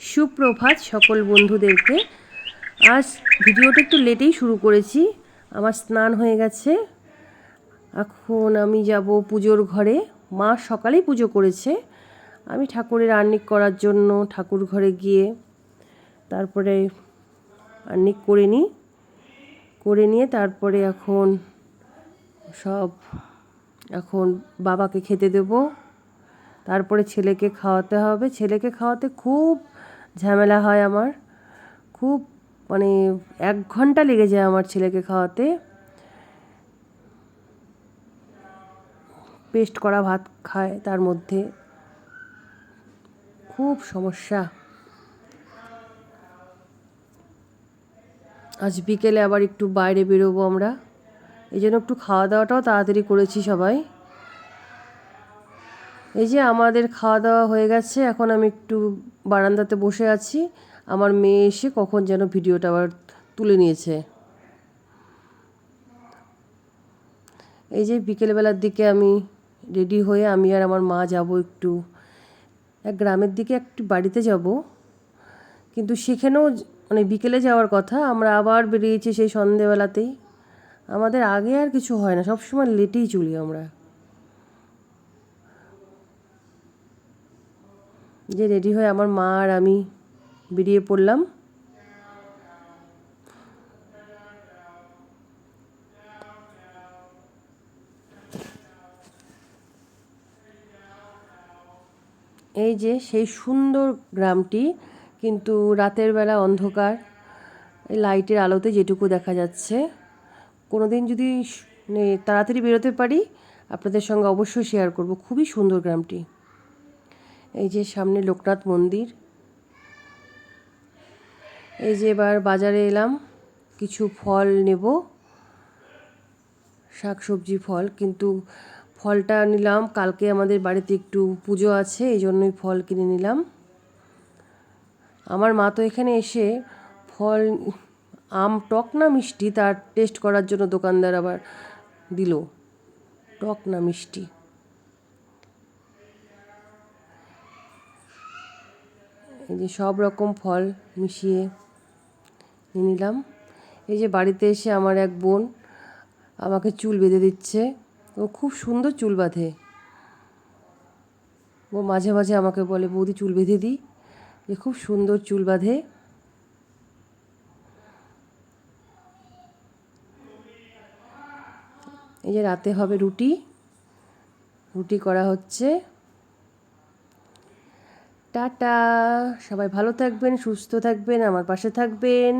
সুপ্রভাত সকল বন্ধুদেরকে। আজ ভিডিওটা একটু লেটেই শুরু করেছি। আমার স্নান হয়ে গেছে। এখন আমি যাব পুজোর ঘরে। মা সকালেই পুজো করেছে। আমি ঠাকুরের আর্নিক করার জন্য ঠাকুর ঘরে গিয়ে তারপরে আর্নিক করে নিই। করে নিয়ে তারপরে এখন সব এখন বাবাকে খেতে দেবো। তারপরে ছেলেকে খাওয়াতে হবে। ছেলেকে খাওয়াতে খুব ঝামেলা হয় আমার। খুব মানে এক ঘণ্টা লেগে যায় আমার ছেলেকে খাওয়াতে। পেস্ট করা ভাত খায় তার মধ্যে। খুব সমস্যা। আজ বিকেলে আবার একটু বাইরে বেরোবো আমরা। এই জন্য একটু খাওয়া দাওয়াটাও তাড়াতাড়ি করেছি সবাই। এই যে আমাদের খাওয়া দাওয়া হয়ে গেছে, এখন আমি একটু বারান্দাতে বসে আছি। আমার মেয়ে এসে কখন যেন ভিডিওটা আবার তুলে নিয়েছে। এই যে বিকেলবেলার দিকে আমি রেডি হয়ে আমি আর আমার মা যাব একটু। এক গ্রামের দিকে একটু বাড়িতে যাব। কিন্তু সেখানেও মানে বিকেলে যাওয়ার কথা, আমরা আবার বেরিয়েছি সেই সন্ধেবেলাতেই। আমাদের আগে আর কিছু হয় না, সবসময় লেটেই চলি আমরা। যে রেডি হয়ে আমার মা আর আমি বেরিয়ে পড়লাম। এই যে সেই সুন্দর গ্রামটি, কিন্তু রাতের বেলা অন্ধকার। লাইটের আলোতে যেটুকু দেখা যাচ্ছে। কোনো দিন যদি তাড়াতাড়ি বেরোতে পারি, আপনাদের সঙ্গে অবশ্যই শেয়ার করব। খুবই সুন্দর গ্রামটি। এই যে সামনে লোকনাথ মন্দির। এই যে এবার বাজারে এলাম, কিছু ফল নেব। শাক সবজি ফল, কিন্তু ফলটা নিলাম। কালকে আমাদের বাড়িতে একটু পুজো আছে, এই জন্যই ফল কিনে নিলাম। আমার মা তো এখানে এসে ফল, আম, টক না মিষ্টি তার টেস্ট করার জন্য দোকানদার আবার দিল। টক না মিষ্টি। এই যে সব রকম ফল মিশিয়ে নিয়ে নিলাম। এই যে বাড়িতে এসে আমার এক বোন আমাকে চুল বেঁধে দিচ্ছে। ও খুব সুন্দর চুল বাঁধে। ও মাঝে মাঝে আমাকে বলে, বৌদি, চুল বেঁধে দিই। যে খুব সুন্দর চুল বাঁধে। এই যে রাতে হবে রুটি। রুটি করা হচ্ছে। টাটা। সবাই ভালো থাকবেন সুস্থ থাকবেন আমার পাশে থাকবেন।